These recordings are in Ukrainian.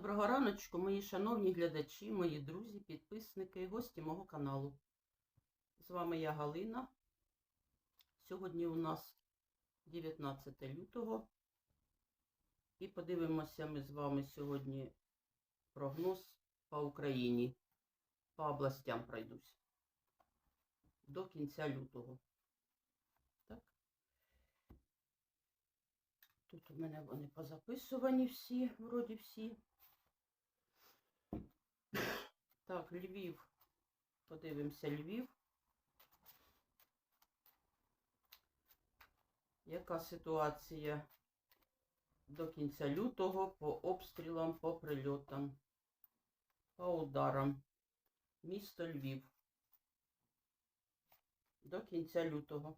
Доброго раночку, мої шановні глядачі, мої друзі, підписники, гості мого каналу. З вами я Галина. Сьогодні у нас 19 лютого. І подивимося ми з вами сьогодні прогноз по Україні. По областям пройдусь. До кінця лютого. Так. Тут у мене вони позаписувані всі, вроді всі. Так, Львів. Подивимося Львів. Яка ситуація до кінця лютого по обстрілам, по прильотам, по ударам? Місто Львів. До кінця лютого.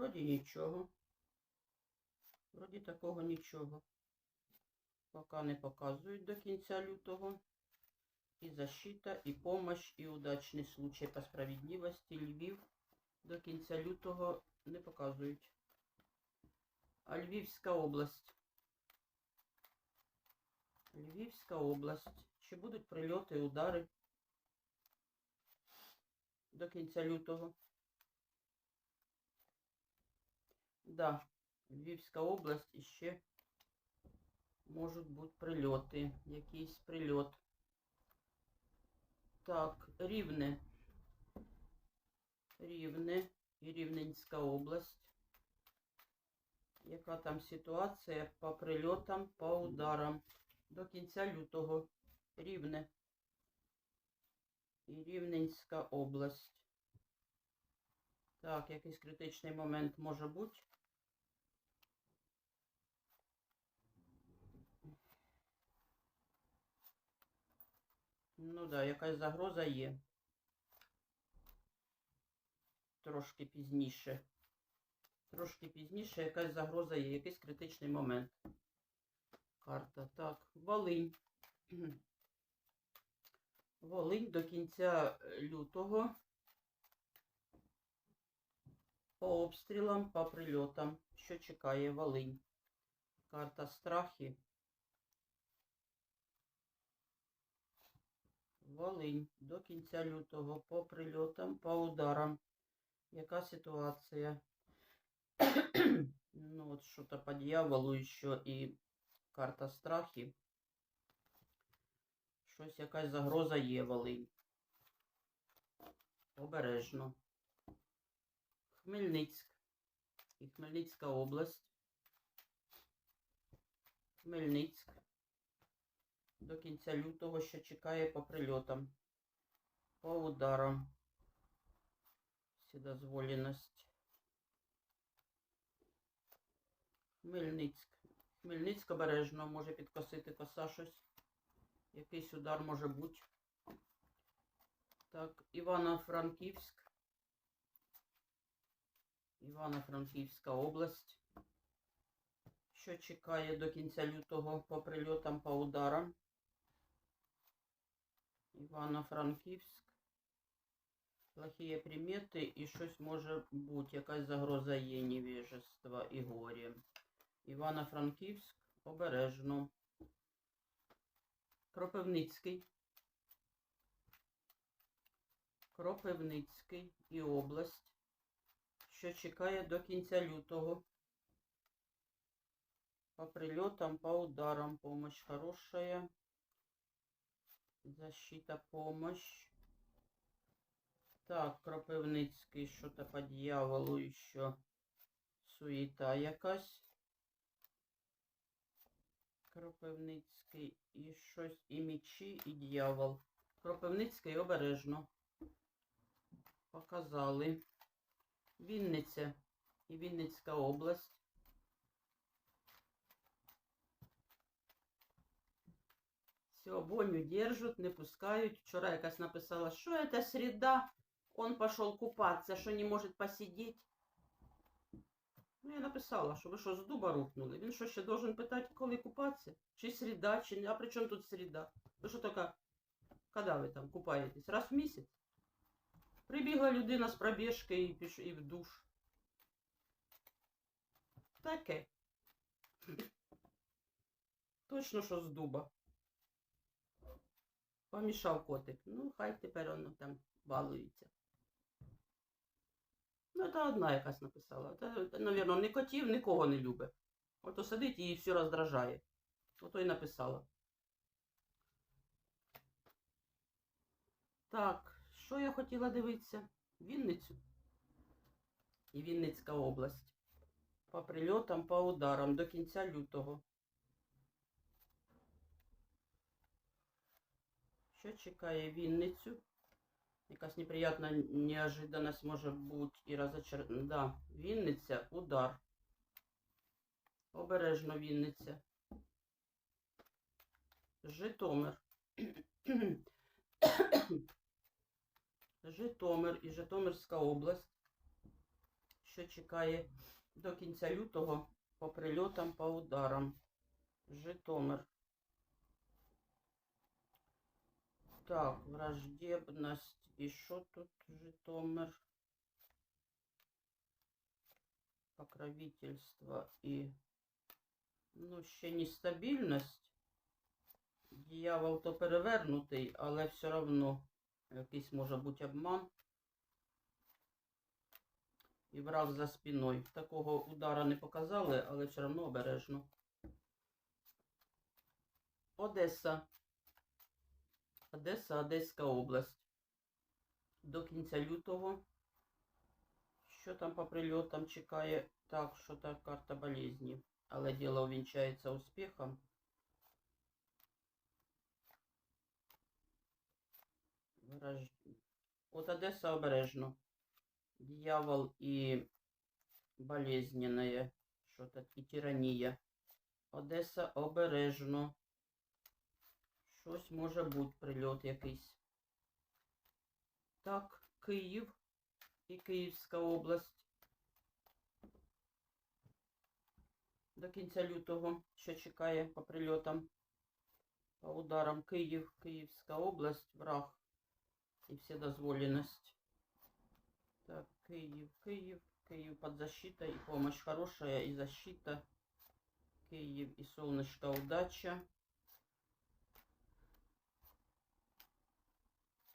Вроді нічого. Вроді такого нічого. Поки не показують до кінця лютого. І защита, і помощь, і удачний случай по справедливості Львів до кінця лютого не показують. А Львівська область. Львівська область. Чи будуть прильоти, удари до кінця лютого? Да, Львівська область і ще можуть бути прильоти. Якийсь прильот. Так, Рівне. Рівне і Рівненська область. Яка там ситуація по прильотам, по ударам до кінця лютого? Рівне. І Рівненська область. Так, якийсь критичний момент може бути. Ну да, якась загроза є. Трошки пізніше. Трошки пізніше якась загроза є, якийсь критичний момент. Карта. Так, Волинь. Волинь до кінця лютого. По обстрілам, по прильотам. Що чекає Волинь? Карта страхи. Волинь до кінця лютого по прильотам, по ударам. Яка ситуація? ну, от що-то по дьяволу ще і карта страхи. Щось якась загроза є, Волинь. Обережно. Хмельницьк і Хмельницька область. Хмельницьк до кінця лютого ще чекає по прильотам, по ударам. Вседозволеність. Хмельницьк. Хмельницьк обережно може підкосити коса щось. Якийсь удар може бути. Так, Івано-Франківськ. Івано-Франківська область. Що чекає до кінця лютого по прильотам, по ударам? Івано-Франківськ. Плохие примети і щось може бути, якась загроза є невіжества і горі. Івано-Франківськ обережно. Кропивницький. Кропивницький і область. Що чекає до кінця лютого. По прилетам, по ударам помощь хорошая. Защита, помощь. Так, Кропивницький, що-то по дьяволу еще. Суета якась. Кропивницький і щось, і мечі, і дьявол. Кропивницький обережно. Показали. Вінниця і Вінницька область. Все, Боню держат, не пускают. Вчера якась написала, что это среда, он пошел купаться, что не может посидеть. Ну, я написала, що ви що з дуба рухнули. Він що ще должен питати, коли купатися? Чи середа, чи не. А при чому тут середа? Ви що така? Коли ви там купаєтесь? Раз в місяць? Прибігла людина з пробіжки і, піш... і в душ. Таке. Точно, що з дуба. Помішав котик. Ну, хай тепер воно там балується. Ну, це одна якась написала. Це, навірно, не котів, нікого не любить. Ото сидить і все роздражає. Ото і написала. Так, що я хотіла дивитися? Вінницю. І Вінницька область. По прильотам, по ударам до кінця лютого. Що чекає Вінницю? Якась неприятна неожиданность може бути і розочар... Да, Вінниця, удар. Обережно Вінниця. Житомир. Житомир і Житомирська область, що чекає до кінця лютого по прильотам, по ударам. Житомир. Так, враждебность. І що тут Житомир? Покровительство і, ну, ще нестабільність. Дьявол то перевернутий, але все одно якийсь може бути обман. І враг за спиною. Такого удара не показали, але все одно обережно. Одеса. Одеса, Одеська область. До кінця лютого. Що там по прильотам чекає? Так, що та карта болезні. Але діло увінчається успіхом. От Одеса обережно. Дьявол і болезненное. Що то і тирания. Одеса обережно. Щось може бути прильот якийсь. Так, Київ і Київська область. До кінця лютого, що чекає по прильотам, по ударам Київ, Київська область, враг і вседозволенность. Так, Киев, Киев, Киев под защитой, и помощь хорошая, и защита. Киев и солнышко удача.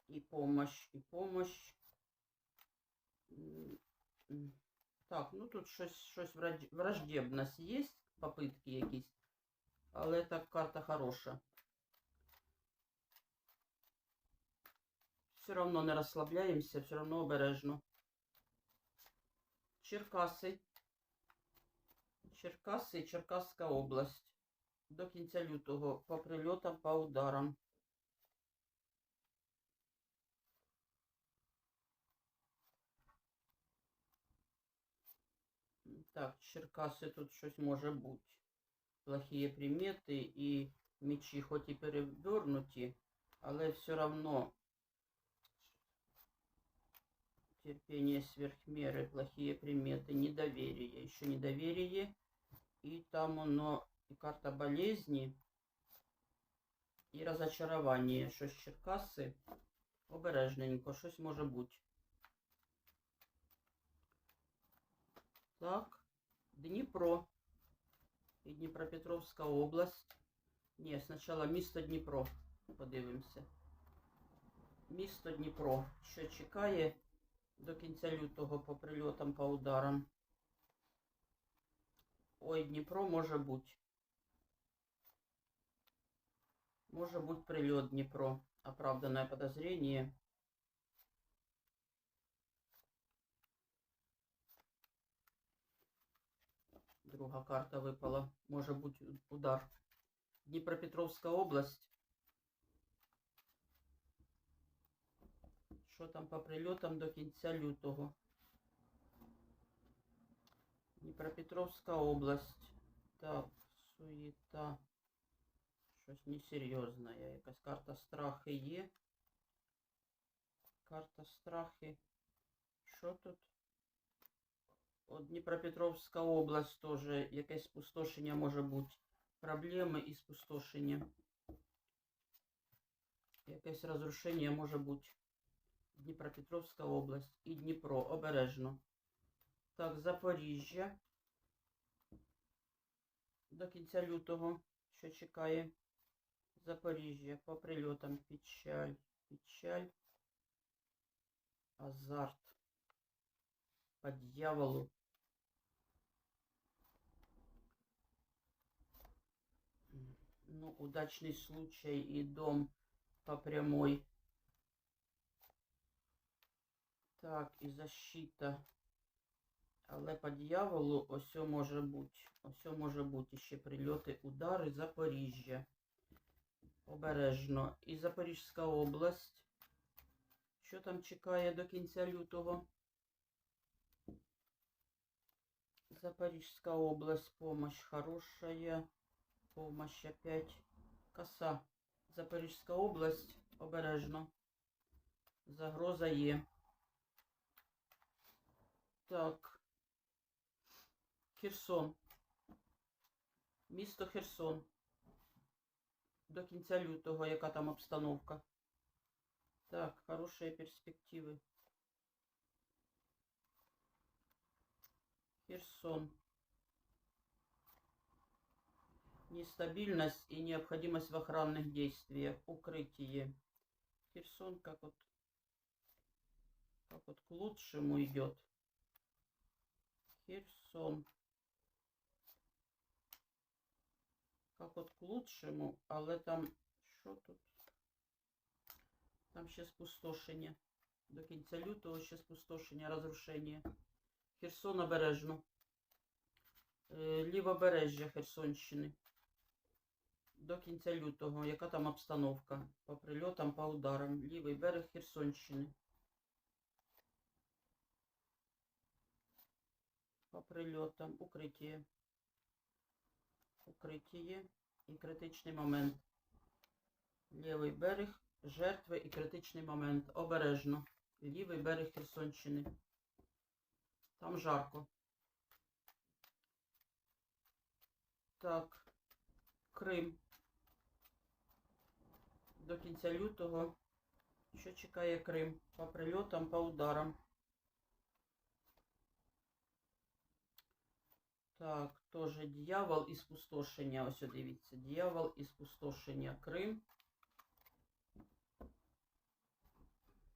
И помощь, и помощь. Так, ну тут щось, щось враж- враждебність є, попитки якісь, але так карта хороша. Все равно не розслабляємося, все равно обережно. Черкаси. Черкаси і Черкаська область. До кінця лютого по прильотам, по ударам. Так, Черкаси тут щось може бути. Плохие примети і мечі хоч і перевернуті, але все равно терпение сверх меры, плохие приметы, недоверие, еще недоверие, и там оно, и карта болезни, і розочарування, щось Черкаси, обережненько, щось може бути. Так, Дніпро і Дніпропетровська область. Ні, спочатку місто Дніпро. Подивимося. Місто Дніпро, що чекає до кінця лютого по прильотам, по ударам. Ой, Дніпро може бути. Може бути прильот Дніпро. Оправданное подозрение. Друга карта випала. Може бути удар. Дніпропетровська область. Що там по прильотам до кінця лютого? Дніпропетровська область. Так, суєта. Щось несерйозне. Якась карта страхи є. Карта страхи. Що тут? От Дніпропетровська область теж якесь спустошення може бути. Проблеми і спустошення. Якесь розрушення може бути. Дніпропетровська область і Дніпро. Обережно. Так, Запоріжжя. До кінця лютого, що чекає. Запоріжжя по прильотам печаль, печаль, азарт, по дьяволу. Ну, удачный случай и дом по прямой. Так, і защита. Але по дьяволу ось може бути. Ось може бути ще прильоти, удари, Запоріжжя. Обережно. І Запорізька область. Що там чекає до кінця лютого? Запорізька область. Помощь хорошая. Помощь опять. Коса. Запорізька область. Обережно. Загроза є. Так. Херсон. Місто Херсон. До кінця лютого, яка там обстановка. Так, хорошие перспективы. Херсон. Нестабильность и необходимость в охранных действиях. Укрытие. Херсон как вот, как вот к лучшему идет. Херсон. Как от к лучшему, але там що тут? Там ще спустошення. До кінця лютого ще спустошення, розрушення. Херсон обережно. Е, Лівобережжя Херсонщини. До кінця лютого. Яка там обстановка? По прильотам, по ударам. Лівий берег Херсонщини. По прильотам. Укриття. Укриття і критичний момент. Лівий берег, жертви і критичний момент. Обережно. Лівий берег Херсонщини. Там жарко. Так. Крим. До кінця лютого. Що чекає Крим? По прильотам, по ударам. Так, тоже дьявол і спустошення. Ось дивіться. Дьявол і спустошення. Крим.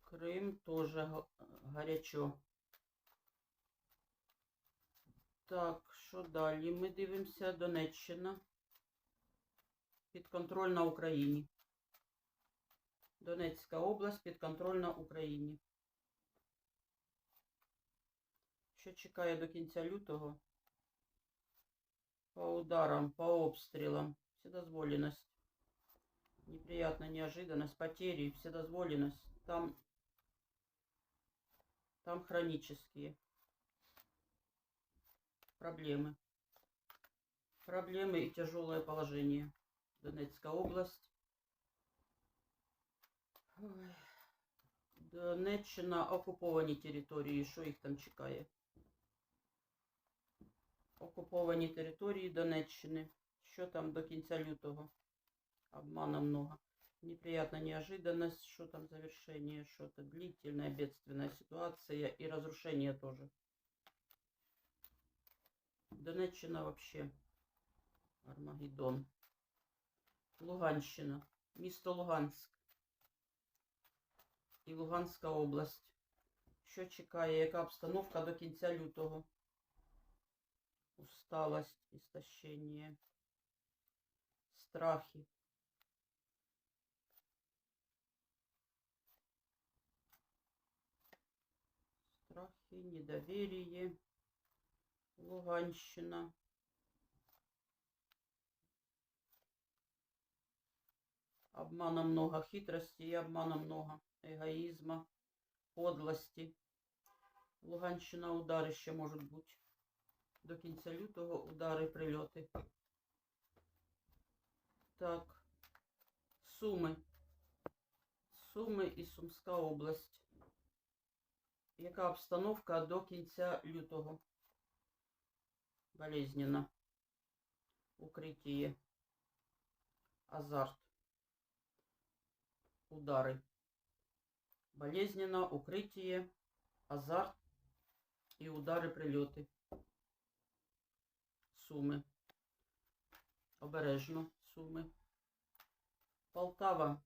Крим га- гарячо. Так, що далі? Ми дивимося Донеччина. Підконтрольна Україні. Донецька область підконтрольна Україні. Що чекає до кінця лютого? По ударам, по обстрелам. Вседозволенность. Неприятная неожиданность, потери, вседозволенность. Там, там хронические проблемы. Проблемы и тяжелое положение. Донецкая область. Ой. Донеччина окуповані території. Що їх там чекає? окуповані території Донеччини. Що там до кінця лютого? Обмана много. Неприятная неожиданность, что там завершение, что-то длительная бедственная ситуация и разрушение тоже. Донеччина вообще. Армагеддон. Луганщина. Місто Луганськ. І Луганська область. Що чекає, яка обстановка до кінця лютого? усталость, истощение, страхи. Страхи, недоверие, Луганщина. Обмана много, хитрости и обмана много, эгоизма, подлости. Луганщина удар ще может быть. До кінця лютого удари, прильоти. Так. Суми. Суми і Сумська область. Яка обстановка до кінця лютого? болезненно. Укрытие. Азарт. Удары. Болезненно, укрытие, азарт и удары, прильоти. Суми. Обережно, суми. Полтава.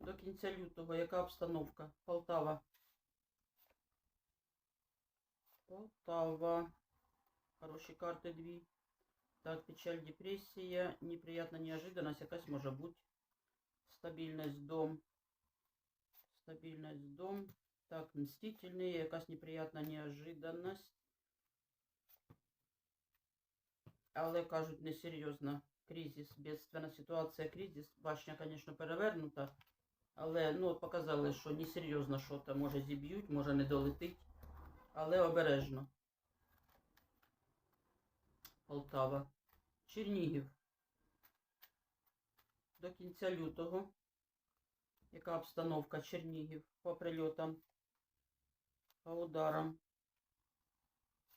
До кінця лютого. Яка обстановка? Полтава. Полтава. Хороші карти дві. Так, печаль, депресія, неприятна неожиданность, якась може бути. Стабільність дом. Стабільність дом. Так, мстительний, якась неприятна неожиданность. Але кажуть, несерйозно. Кризис, бедственна ситуація, кризис. Башня, звісно, перевернута. Але ну, от показали, що несерйозно що то може зіб'ють, може не долетить. Але обережно. Полтава. Чернігів. До кінця лютого. Яка обстановка Чернігів по прильотам, по ударам.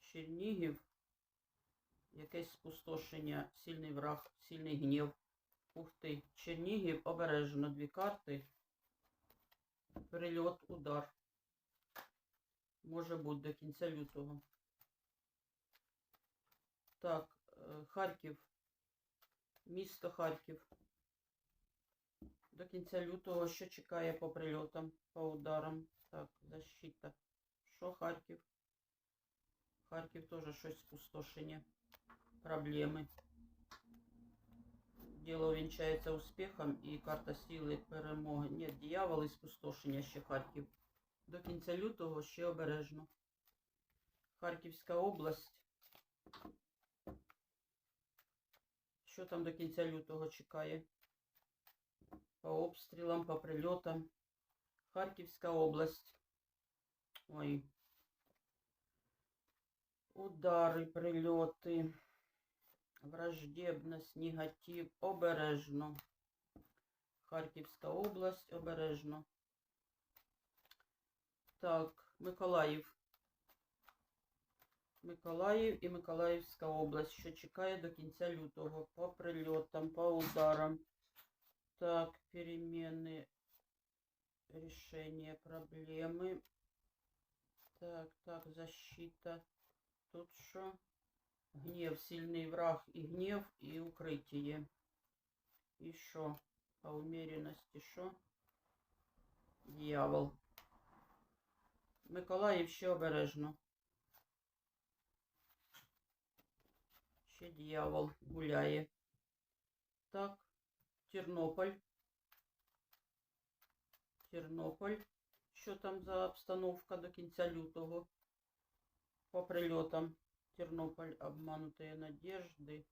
Чернігів. Якесь спустошення, сильний враг, сильний гнів. Ух ти. Чернігів, обережно дві карти. Прильот, удар. Може бути до кінця лютого. Так, е, Харків. Місто Харків. До кінця лютого що чекає по прильотам, по ударам. Так, защита. Що Харків? Харків теж щось спустошення. Проблеми. Дело увенчается успехом и карта сили перемоги. Ні, дьявол і спустошення ще Харків. До кінця лютого ще обережно. Харківська область. Що там до кінця лютого чекає? По обстрілам, по прильотам. Харківська область. Ой. Удари, прильоти. Враждебність, негатив. Обережно. Харківська область. Обережно. Так, Миколаїв. Миколаїв і Миколаївська область, що чекає до кінця лютого по прильотам, по ударам. Так, перемены, решение проблемы. Так, так, защита. Тут что? Гнев, сильный враг и гнев, и укрытие. И что? По умеренности что? Дьявол. Миколаїв ще обережно. Ще дьявол гуляє. Так, Тернополь. Тернополь. Що там за обстановка до кінця лютого? По прильотам. Тернополь, обманутые надежди.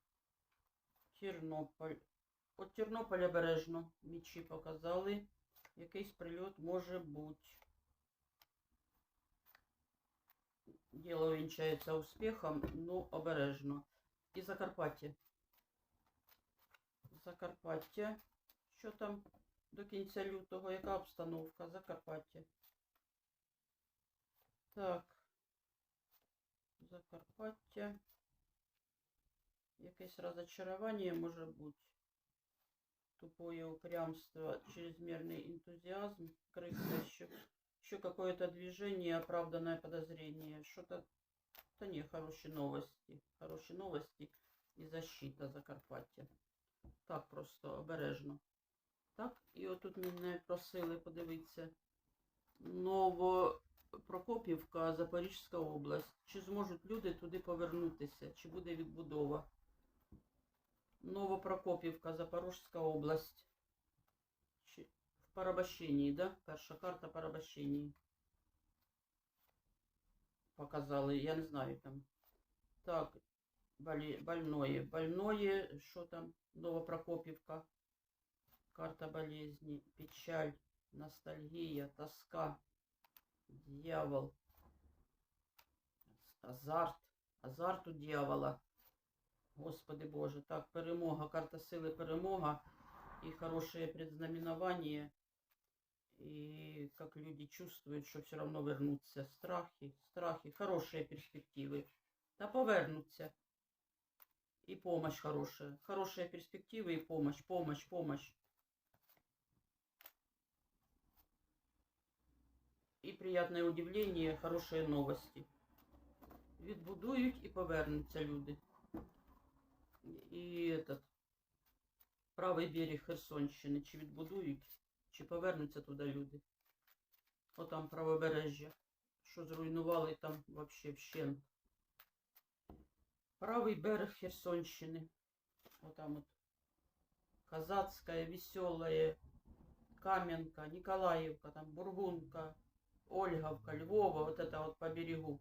Тернополь. От Тернополь обережно. Мічі показали. Якийсь прильот може бути. Діло вінчається успіхом, ну обережно. І Закарпаття. Закарпаття. Що там до кінця лютого? Яка обстановка? Закарпаття. Так. Закарпаття. Якесь розочарування може бути. Тупое упрямство, чрезмерный энтузиазм, крыса, еще, еще какое-то движение, оправданное подозрение. Что-то, да не, хорошие новости. Хорошие новости і защита Закарпаття. Так просто обережно. Так, і отут мене просили подивитися. Новопрокопівка, Запорізька область. Чи зможуть люди туди повернутися? Чи буде відбудова? Новопрокопівка, Запорізька область. Чи Порабощенні, да? Перша карта Порабощенні. Показали, я не знаю там. Так. Больное. Больное, що там? Новопрокопівка. Карта болезни. Печаль. Ностальгія. Тоска. Дьявол. Азарт. Азарт у дьявола. Господи Боже. Так, перемога. Карта сили перемога. И хорошее предзнаменование И как люди чувствуют, что все равно вернутся. Страхи. Страхи. Хорошие перспективы. Та повернуться. И помощь хорошая. Хорошие перспективы и помощь, помощь, помощь. І приятне удивление, хорошие новості. Відбудують і повернуться люди. І этот правий берег Херсонщини. Чи відбудують, Чи повернуться туди люди. Отам правобережжя. Що зруйнували там вообще вщент. Правий берег Херсонщини. Отам от. Казацкая, Веселая, Каменка, Николаевка, там Бургунка, Ольговка, Львова, вот это вот по берегу.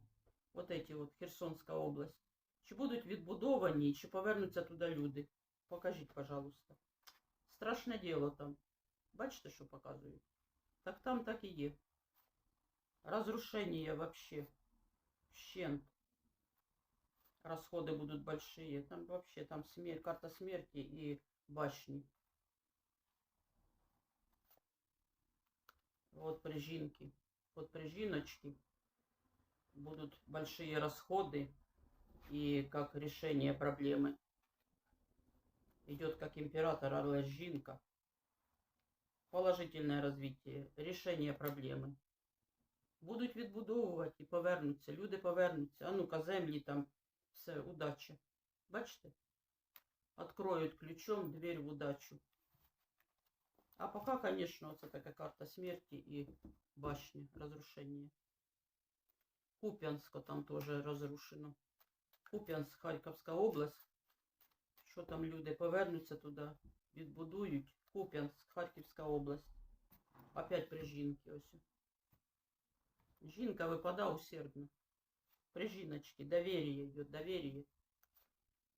Вот эти вот, Херсонська область. Чи будуть відбудовані, чи повернуться туди люди? Покажіть, пожалуйста. Страшне діло там. Бачите, що показують? Так там так і є. Разрушение вообще. Щент. Расходы будут большие. Там вообще там смерть, карта смерти и башни. Вот прижинки. Вот прижиночки. Будут большие расходы и как решение проблемы. Идет как император Орла Жинка. Положительное развитие. Решение проблеми. Будуть відбудовувати і повернуться. Люди повернуться. А ну-ка, землі там. Все, удача. Бачите? Откроют ключом дверь в удачу. А пока, конечно, це така карта смерти і башни, разрушение. Куп'янська там тоже разрушено. Куп'янськ, Харківська область. Що там люди повернуться туди, відбудують. Куп'янськ, Харківська область. Опять при жінки ось. Жінка випадає усердно. При жіночке доверие идет, доверие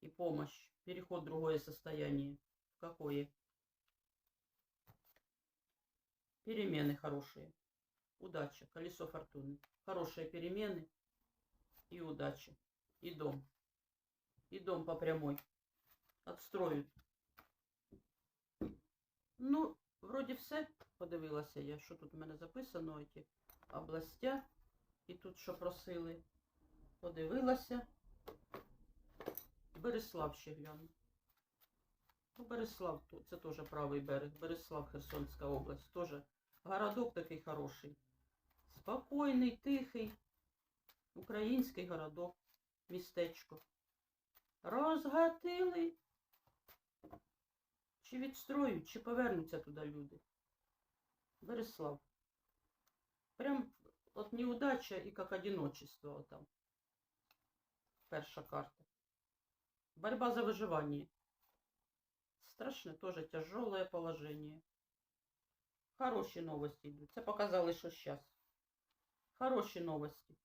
и помощь. Переход в другое состояние. В какое? Перемены хорошие. Удача. Колесо фортуны. Хорошие перемены и удача. И дом. И дом по прямой. Отстроють. Ну, вроді все. Подивилася я, що тут у мене записано, ці областя. І тут що просили. Подивилася. Береслав ще гляну. Ну, Береслав, це теж правий берег. Береслав, Херсонська область. Теж городок такий хороший. Спокійний, тихий. Український городок. Містечко. Розгатили. Чи відстроють, чи повернуться туди люди. Береслав. Прям от неудача і як одиночество там. Перша карта. Борьба за выживание. Страшне, тоже тяжелое положение. Хороші новості йдуть. Це показали, що зараз. Хороші новості.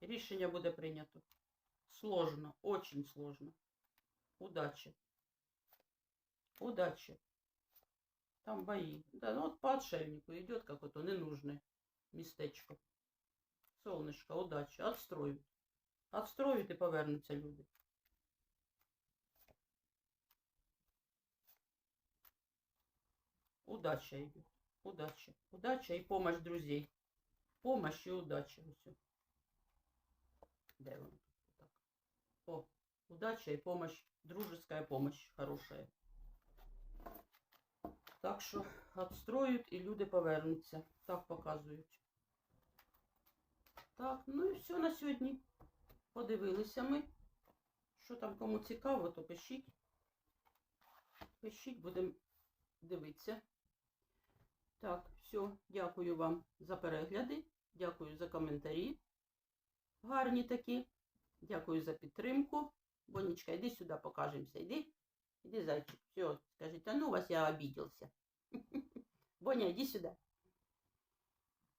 Рішення буде прийнято. Сложно, очень сложно. Удачи. Удачи. Там бои. Да, ну вот по отшельнику идет какое-то ненужное местечко. Солнышко, удача. Отстроють. Отстроють і повернуться люди. Удача идет. Удача. Удача и помощь друзей. Помощь и удача. Все. Воно тут? Так. О, удача и помощь. Дружеская помощь хорошая. Так що отстроють і люди повернуться. Так показують. Так, ну і все на сьогодні. Подивилися ми. Що там кому цікаво, то пишіть. Пишіть, будемо дивитися. Так, все, дякую вам за перегляди. Дякую за коментарі. Гарні такі. Дякую за підтримку. Бонечка, йди сюди, покажемося. Йди. Іди, зайчик. Все, скажите, а ну вас я обиделся. Боня, иди сюда.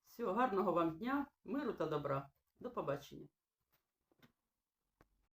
Всього гарного вам дня, миру та добра. До побачення.